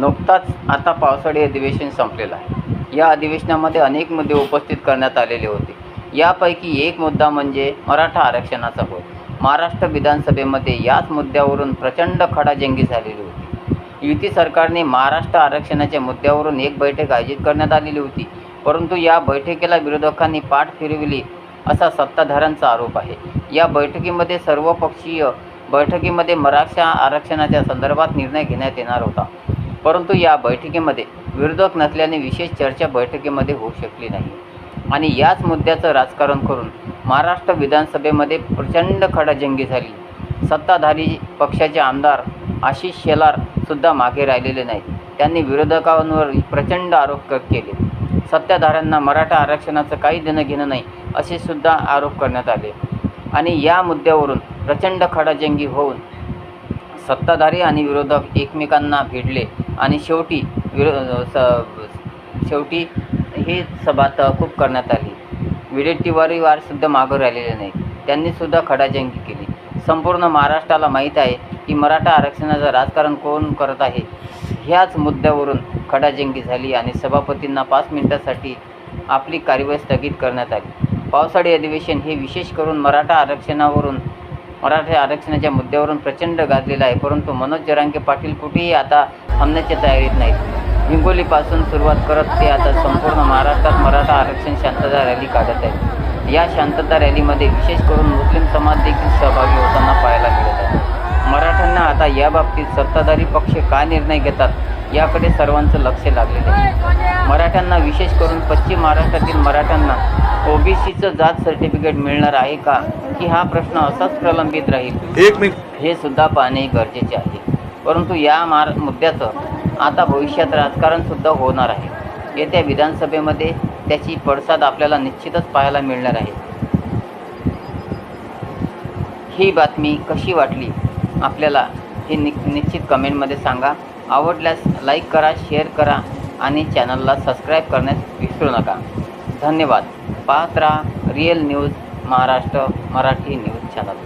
नुकताच आता पावसाळी अधिवेशन संपलेलं आहे. या अधिवेशनामध्ये अनेक मुद्दे उपस्थित करण्यात आलेले होते. यापैकी एक मुद्दा म्हणजे मराठा आरक्षणाचा होय. महाराष्ट्र विधानसभेमध्ये याच मुद्द्यावरून प्रचंड खडाजंगी झालेली होती. युती सरकारने महाराष्ट्र आरक्षणाच्या मुद्द्यावरून एक बैठक आयोजित करण्यात आलेली होती. परंतु या बैठकीला विरोधकांनी पाठ फिरविली असा सत्ताधाऱ्यांचा आरोप आहे. या बैठकीमध्ये सर्वपक्षीय बैठकीमध्ये मराठा आरक्षणाच्या संदर्भात निर्णय घेण्यात येणार होता. परंतु या बैठकीमध्ये विरोधक नसल्याने विशेष चर्चा बैठकीमध्ये होऊ शकली नाही. आणि याच मुद्द्याचं राजकारण करून महाराष्ट्र विधानसभेमध्ये प्रचंड खडाजंगी झाली. सत्ताधारी पक्षाचे आमदार आशिष शेलार सुद्धा मागे राहिलेले नाहीत. त्यांनी विरोधकांवर प्रचंड आरोप केले. सत्ताधाऱ्यांना मराठा आरक्षणाचं काही देणं घेणं नाही असे सुद्धा आरोप करण्यात आले. आणि या मुद्द्यावरून प्रचंड खडाजंगी होऊन सत्ताधारी आणि विरोधक एकमेकांना भिडले. आणि शेवटी विरो स शेवटी ही सभा तहकूब करण्यात आली. विडेट्टीवारीवार वारसुद्धा मागं राहिलेले नाही त्यांनीसुद्धा खडाजंगी केली. संपूर्ण महाराष्ट्राला माहीत आहे की मराठा आरक्षणाचं राजकारण कोण करत आहे? ह्याच मुद्द्यावरून खडाजंगी झाली आणि सभापतींना पाच मिनिटासाठी आपली कार्यवाही स्थगित करण्यात आली. पावसाळी अधिवेशन हे विशेष करून मराठा आरक्षणावरून मराठा आरक्षणाच्या मुद्द्यावरून प्रचंड गाजलेला आहे परंतु मनोज जरांगे पाटील कुठेही आता थांबण्याच्या तयारीत नाहीत. हिंगोलीपासून सुरुवात करत ते आता संपूर्ण महाराष्ट्रात मराठा आरक्षण शांतता रॅली काढत आहेत. या शांतता रॅलीमध्ये विशेष करून मुस्लिम समाज देखील सहभागी होताना पाहायला मिळत आहे. मराठ्यांना आता याबाबतीत सत्ताधारी पक्ष काय निर्णय घेतात याकडे सर्वांचं लक्ष लागलेलं आहे. मराठ्यांना विशेष करून पश्चिम महाराष्ट्रातील मराठ्यांना ओबीसीचं जात सर्टिफिकेट मिळणार आहे का? की हा प्रश्न असाच प्रलंबित राहील? एक मिनिट. हे सुद्धा पाहणे गरजेचे आहे. परंतु या मार मुद्द्याचं आता भविष्यात राजकारणसुद्धा होणार आहे. येत्या विधानसभेमध्ये त्याची पडसाद आपल्याला निश्चितच पाहायला मिळणार आहे. ही बातमी कशी वाटली? आपल्याला हे नि निश्चित कमेंटमध्ये सांगा. आवडल्यास लाईक करा शेअर करा आणि चॅनलला सबस्क्राईब करण्यास विसरू नका. धन्यवाद. पाहत राहा real news Maharashtra Marathi news channel.